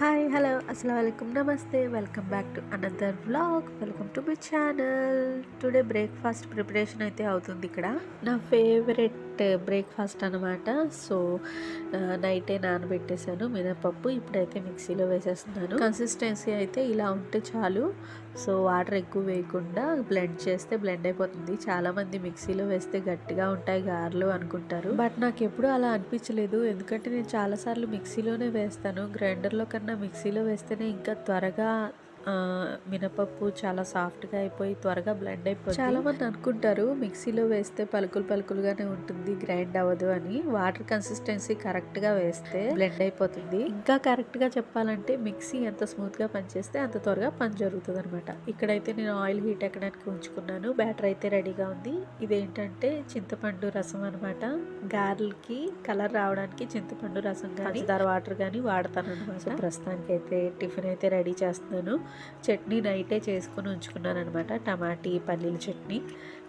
Hi hello అస్సలం వాలేకుమ్ namaste welcome back to another vlog welcome to my channel. Today breakfast preparation అయితే అవుతుంది ఇక్కడ. నా ఫేవరెట్ బ్రేక్ఫాస్ట్ అనమాట సో నైటే నానబెట్టేశాను మినపప్పు. ఇప్పుడైతే మిక్సీలో వేసేస్తున్నాను. కన్సిస్టెన్సీ అయితే ఇలా ఉంటే చాలు. సో వాటర్ ఎక్కువ వేయకుండా బ్లెండ్ చేస్తే బ్లెండ్ అయిపోతుంది. చాలామంది మిక్సీలో వేస్తే గట్టిగా ఉంటాయి గారెలు అనుకుంటారు. బట్ నాకు ఎప్పుడు అలా అనిపించలేదు. ఎందుకంటే నేను చాలాసార్లు మిక్సీలోనే వేస్తాను. గ్రైండర్లో కన్నా మిక్సీలో వేస్తేనే ఇంకా త్వరగా మినపప్పు చాలా సాఫ్ట్గా అయిపోయి త్వరగా బ్లెండ్ అయిపోతుంది చాలా మంది అనుకుంటారు మిక్సీలో వేస్తే పలుకులు పలుకులుగానే ఉంటుంది గ్రైండ్ అవ్వదు అని. వాటర్ కన్సిస్టెన్సీ కరెక్ట్గా వేస్తే బ్లెండ్ అయిపోతుంది. ఇంకా కరెక్ట్గా చెప్పాలంటే మిక్సీ ఎంత స్మూత్గా పనిచేస్తే అంత త్వరగా పని జరుగుతుంది అనమాట ఇక్కడైతే నేను ఆయిల్ హీట్ ఎక్కడానికి ఉంచుకున్నాను. బ్యాటర్ అయితే రెడీగా ఉంది. ఇదేంటంటే చింతపండు రసం అనమాట గారెలకి కలర్ రావడానికి చింతపండు రసం కానీ పంచదార వాటర్ కానీ వాడతాను అనమాట ప్రస్తుతానికి అయితే టిఫిన్ అయితే రెడీ చేస్తున్నాను. చట్నీ నైటే చేసుకుని ఉంచుకున్నాను అనమాట టమాటీ పల్లీల చట్నీ.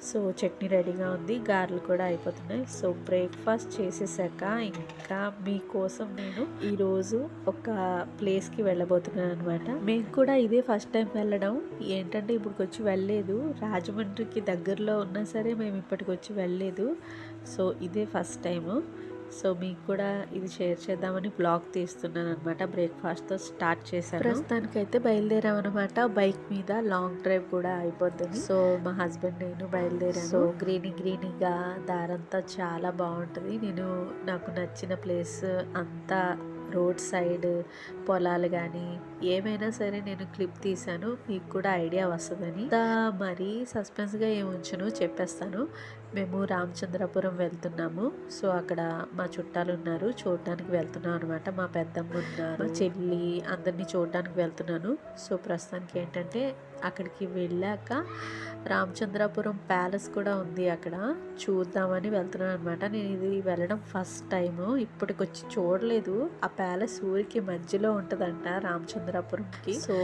సో చట్నీ రెడీగా ఉంది. గారెలు కూడా అయిపోతున్నాయి. సో బ్రేక్ఫాస్ట్ చేసేసాక ఇంకా మీకోసం నేను ఈరోజు ఒక ప్లేస్కి వెళ్ళబోతున్నాను అనమాట మేము కూడా ఇదే ఫస్ట్ టైం వెళ్ళడం. ఏంటంటే ఇప్పటికి వచ్చి వెళ్ళలేదు. రాజమండ్రికి దగ్గరలో ఉన్నా సరే మేము ఇప్పటికి వచ్చి వెళ్ళలేదు. సో ఇదే ఫస్ట్ టైము. సో మీకు కూడా ఇది షేర్ చేద్దామని బ్లాగ్ తీస్తున్నాను అనమాట బ్రేక్ఫాస్ట్తో స్టార్ట్ చేశాను. ప్రస్తుతానికైతే బయలుదేరాం అనమాట బైక్ మీద లాంగ్ డ్రైవ్ కూడా అయిపోతుంది సో మా హస్బెండ్ నేను బయలుదేరాను సో గ్రీనీ గ్రీనీగా దారంతా చాలా బాగుంటుంది. నేను నాకు నచ్చిన ప్లేస్ అంతా రోడ్ సైడ్ పొలాలు కానీ ఏమైనా సరే నేను క్లిప్ తీశాను. మీకు కూడా ఐడియా వస్తుందని. మరీ సస్పెన్స్గా ఏం ఉంచను చెప్పేస్తాను. మేము రామచంద్రపురం వెళ్తున్నాము. సో అక్కడ మా చుట్టాలు ఉన్నారు. చూడటానికి వెళ్తున్నాం అనమాట మా పెద్దమ్మ ఉన్నారు. చెల్లి అందరినీ చూడటానికి వెళ్తున్నాను. సో ప్రస్తుతానికి ఏంటంటే అక్కడికి వెళ్ళాక రామచంద్రపురం ప్యాలెస్ కూడా ఉంది అక్కడ. చూద్దామని వెళ్తున్నాను అనమాట నేను ఇది వెళ్ళడం ఫస్ట్ టైము. ఇప్పటికొచ్చి చూడలేదు. ఆ ప్యాలెస్ ఊరికి మధ్యలో ఉంటుందంట రామచంద్రపురంకి. సో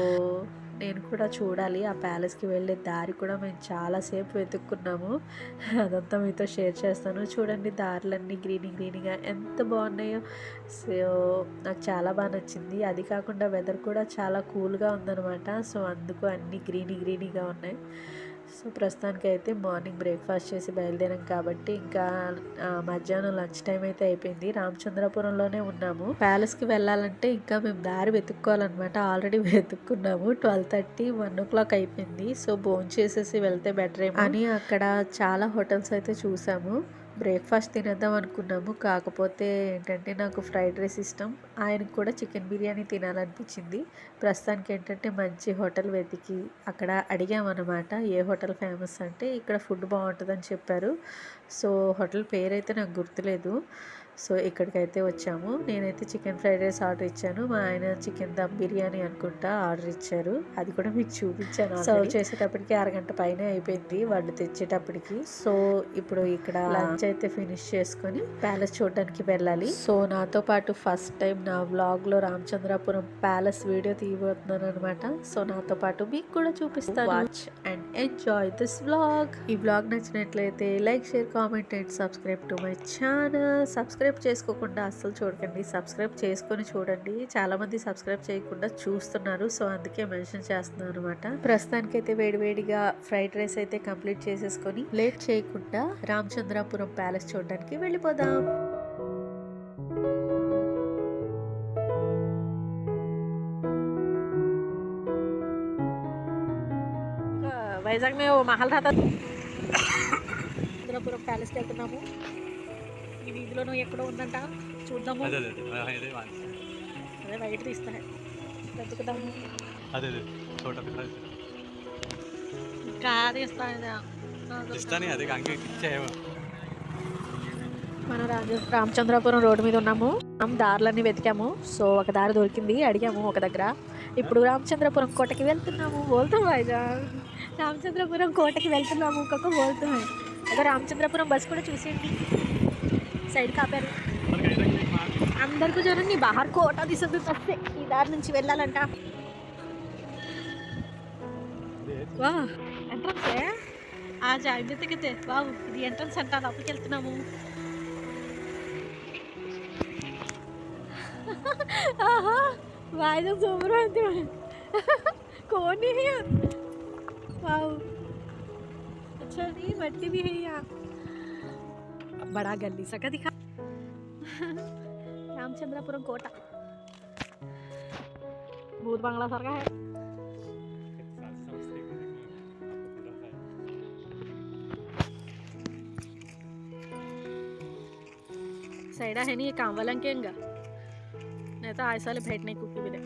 నేను కూడా చూడాలి. ఆ ప్యాలెస్కి వెళ్ళే దారి కూడా మేము చాలాసేపు వెతుక్కున్నాము. అదంతా మీతో షేర్ చేస్తాను. చూడండి దారులన్నీ గ్రీనీ గ్రీనీగా ఎంత బాగున్నాయో. సో నాకు చాలా బాగా నచ్చింది. అది కాకుండా వెదర్ కూడా చాలా కూల్గా ఉందన్నమాట. సో అందుకు అన్నీ గ్రీనీ గ్రీనీగా ఉన్నాయి. సో ప్రస్తుతానికి అయితే మార్నింగ్ బ్రేక్ఫాస్ట్ చేసి బయలుదేరాం కాబట్టి ఇంకా మధ్యాహ్నం లంచ్ టైం అయితే అయిపోయింది. రామచంద్రపురంలోనే ఉన్నాము. ప్యాలెస్కి వెళ్ళాలంటే ఇంకా మేము దారి వెతుక్కోవాలన్నమాట. ఆల్రెడీ వెతుక్కున్నాము. Twelve thirty one o'clock అయిపోయింది. సో భోంచేసేసి వెళ్తే బెటర్ ఏమో అని అక్కడ చాలా హోటల్స్ అయితే చూసాము. బ్రేక్ఫాస్ట్ తినేద్దాం అనుకున్నాము. కాకపోతే ఏంటంటే నాకు ఫ్రైడ్ రైస్ ఇష్టం. ఆయనకు కూడా చికెన్ బిర్యానీ తినాలనిపించింది. ప్రస్తుతానికి ఏంటంటే మంచి హోటల్ వెతికి అక్కడ అడిగామన్నమాట. ఏ హోటల్ ఫేమస్ అంటే ఇక్కడ ఫుడ్ బాగుంటుందని చెప్పారు. సో హోటల్ పేరైతే నాకు గుర్తులేదు. సో ఇక్కడికైతే వచ్చాము. నేనైతే చికెన్ ఫ్రైడ్ రైస్ ఆర్డర్ ఇచ్చాను. మా ఆయన చికెన్ దమ్ బిర్యానీ అనుకుంటా ఆర్డర్ ఇచ్చారు. అది కూడా మీకు చూపించాను సర్వ్ చేసేటప్పటికి అరగంట పైన అయిపోయింది వాళ్ళు తెచ్చేటప్పటికి. సో ఇప్పుడు ఇక్కడ లంచ్ అయితే ఫినిష్ చేసుకొని ప్యాలెస్ చూడడానికి వెళ్ళాలి. సో నాతో పాటు ఫస్ట్ టైం నా వ్లాగ్లో రామచంద్రపురం ప్యాలెస్ వీడియో తీయబోతున్నాను అనమాట సో నాతో పాటు మీకు కూడా చూపిస్తాను. Watch and enjoy this vlog ఈ వ్లాగ్ నచ్చినట్లయితే like share comment and subscribe to my channel subscribe చేసుకోకుండా అస్సలు చూడకండి. సబ్స్క్రైబ్ చేసుకొని చూడండి. చాలా మంది సబ్స్క్రైబ్ చేయకుండా చూస్తున్నారు. సో అందుకే మెన్షన్ చేస్తున్నాను అనమాట ప్రస్తుతానికైతే వేడివేడిగా ఫ్రైడ్ రైస్ అయితే కంప్లీట్ చేసేసుకొని లేట్ చేయకుండా రామచంద్రాపురం ప్యాలెస్ చూడడానికి వెళ్ళిపోదాం. వైజాగ్ మేము మహల్ మహల్రాత ఇంద్రపురం ప్యాలెస్కి వెళ్తున్నాము. ఈ వీధిలో నువ్వు ఎక్కడో ఉందంట. చూద్దాము. అదే బయట తీస్తా. మన రాజు రామచంద్రాపురం ఇస్తాను రామచంద్రపురం రోడ్డు మీద ఉన్నాము. మనం దారులన్నీ వెతికాము. సో ఒక దారి దొరికింది. అడిగాము ఒక దగ్గర. ఇప్పుడు రామచంద్రపురం కోటకి వెళ్తున్నాము. వెళ్తాం వైజాగ్. రామచంద్రపురం కోటకి వెళ్తున్నాము ఇంకొక పోతున్నాము అదే రామచంద్రపురం బస్సు కూడా చూసేయండి. సైడ్ కాపారు. అందరికీ చూడండి బహార్ కోట తీసుకుంది వస్తే ఈ దారి నుంచి వెళ్ళాలంట. వా ఎంట్రన్స్ ఆ జాగ్రత్తకైతే బాబు ఇది ఎంట్రన్స్ అంట లోపలికి వెళ్తున్నాము. వాయిదా సూపర్ అవుతుంది కోని है यार अच्छा नहीं मट्टी भी है यहाँ। बड़ा गली सा का दिखा? रामचंद्रपुरम कोटा। भूत बांग्ला सारखा है। सैडा है नहीं, ये काम वाला केंगा। नहीं तो ऐसा ले बैठने को भी मिले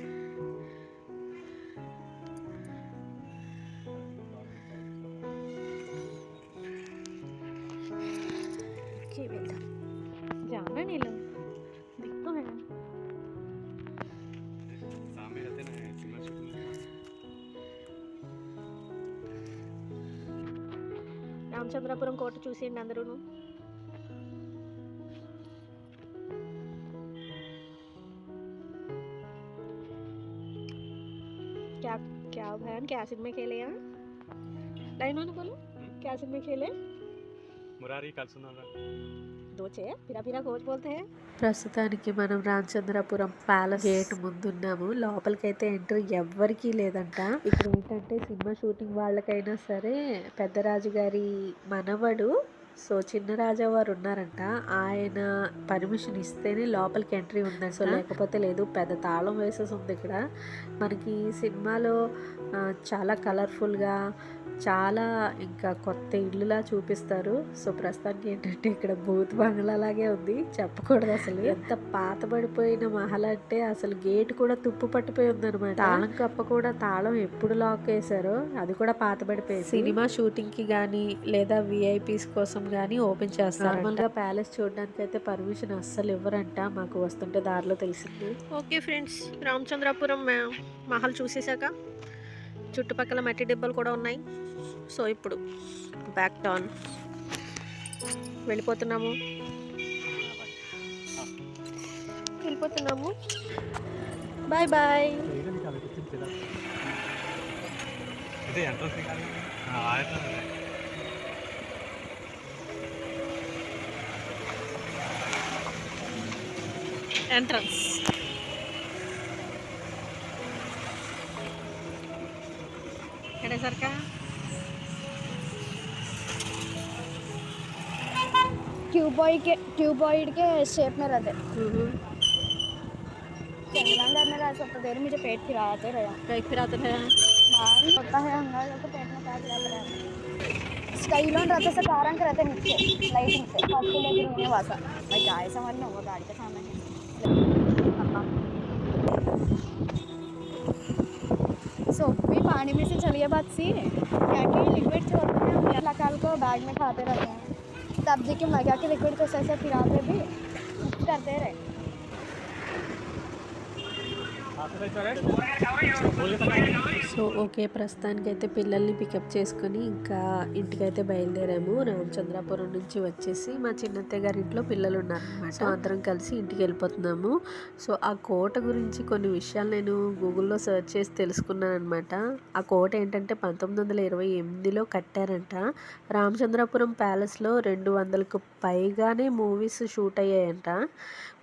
के बेटा जाना नहीं लो दिख तो है सामने रहते ना सिनेमा शूटिंग రామచంద్రపురం కోట చూసేయండి అందరూ क्या क्या बहन क्या सिम में खेले यहाँ लाइन मैंने बोलो क्या सिम में खेले మురారి కలుసుందా ప్రస్తుతానికి మనం రామచంద్రపురం ప్యాలెస్ గేట్ ముందున్నాము. లోపలికైతే ఎంట్రీ ఎవ్వరికీ లేదంట. ఇక్కడ ఏంటంటే సినిమా షూటింగ్ వాళ్ళకైనా సరే పెద్దరాజు గారి మనవడు సో చిన్నరాజా వారు ఉన్నారంట. ఆయన పర్మిషన్ ఇస్తేనే లోపలికి ఎంట్రీ ఉంది. సో లేకపోతే లేదు పెద్ద తాళం వేసేసి ఉంది ఇక్కడ. మనకి సినిమాలో చాలా కలర్ఫుల్గా చాలా ఇంకా కొత్త ఇల్లులా చూపిస్తారు. సో ప్రస్తుతానికి ఏంటంటే ఇక్కడ భూత్ బంగ్లా లాగే ఉంది. చెప్పకూడదు అసలు. ఎంత పాతబడిపోయిన మహల్ అంటే అసలు గేట్ కూడా తుప్పు పట్టిపోయి ఉందన్నమాట. తాళం కప్ప కూడా తాళం ఎప్పుడు లాక్ వేశారో అది కూడా పాతబడిపోయి సినిమా షూటింగ్కి గానీ లేదా విఐపీస్ కోసం గానీ ఓపెన్ చేస్తారు. నార్మల్గా ప్యాలెస్ చూడడానికి అయితే పర్మిషన్ అస్సలు ఇవ్వరంట. మాకు వస్తుంటే దారిలో తెలిసింది. ఓకే ఫ్రెండ్స్ రామచంద్రపురం మహల్ చూసేసాక చుట్టుపక్కల మట్టి డెబ్బలు కూడా ఉన్నాయి. సో ఇప్పుడు బ్యాక్ టౌన్ వెళ్ళిపోతున్నాము. వెళ్ళిపోతున్నాము. బాయ్ బాయ్ ఎంట్రన్స్ ट्यूबॉइड के ट्यूबॉइड के शेप में रहते। चंद्रमंडल में रह सकते देर मुझे पेट फिराते रहे। फिराते हैं मान होता है अंदर तो पेट में क्या फिराते रहे। रहते से कार अंक रहते नीचे लाइटिंग से। फ़र्स्ट वासा भाई गाय समझ नहीं होगा गाड़ी के सामने। सो भी पानी में से चलिए बात सी क्या कि लिक्विड जो होते हैं हम? लकाल को बैग में खाते रहते हैं। तब जी के मज़ा के लिक्विड को ऐसे फिराते भी करते रहे। సో ఓకే ప్రస్తుతానికైతే పిల్లల్ని పికప్ చేసుకొని ఇంకా ఇంటికైతే బయలుదేరాము. రామచంద్రాపురం నుంచి వచ్చేసి మా చిన్నత్తయ్య గారి ఇంట్లో పిల్లలు ఉన్నారు సో అందరం కలిసి ఇంటికి వెళ్ళిపోతున్నాము. సో ఆ కోట గురించి కొన్ని విషయాలు నేను గూగుల్లో సెర్చ్ చేసి తెలుసుకున్నాను అనమాట ఆ కోట ఏంటంటే పంతొమ్మిది వందల ఇరవై ఎనిమిదిలో కట్టారంట. రామచంద్రాపురం ప్యాలెస్లో రెండు వందలకు పైగానే మూవీస్ షూట్ అయ్యాయంట.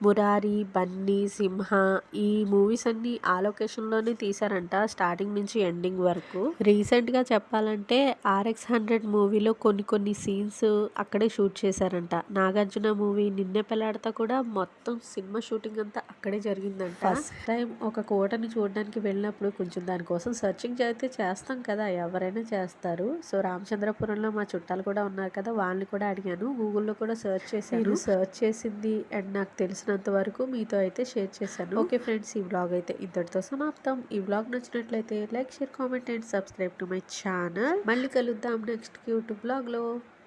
మురారి బన్నీ సింహ ఈ మూవీస్ అన్నీ ఆ లొకేషన్లోనే తీశారంట స్టార్టింగ్ నుంచి ఎండింగ్ వరకు. రీసెంట్గా చెప్పాలంటే ఆర్ఎక్స్ హండ్రెడ్ మూవీలో కొన్ని కొన్ని సీన్స్ అక్కడే షూట్ చేశారంట. నాగార్జున మూవీ నిన్నే పెళ్ళాడతా కూడా మొత్తం సినిమా షూటింగ్ అంతా అక్కడే జరిగిందంట. ఫస్ట్ టైం ఒక కోటని చూడడానికి వెళ్ళినప్పుడు కొంచెం దానికోసం సర్చింగ్ అయితే చేస్తాం కదా ఎవరైనా చేస్తారు. సో రామచంద్రపురంలో మా చుట్టాలు కూడా ఉన్నారు కదా వాళ్ళని కూడా అడిగాను. గూగుల్లో కూడా సెర్చ్ చేశాను. సెర్చ్ చేసింది అండ్ నాకు తెలిసినంత వరకు మీతో అయితే షేర్ చేశాను. ఓకే ఫ్రెండ్స్ ఈ వ్లాగ్ అయితే ఇంతటితో సమాప్తం. ఈ బ్లాగ్ నచ్చినట్లయితే like share comment and subscribe to my channel. మళ్ళీ కలుద్దాం నెక్స్ట్ యూట్యూబ్ బ్లాగ్లో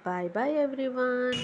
బాయ్ బాయ్ ఎవ్రీవన్.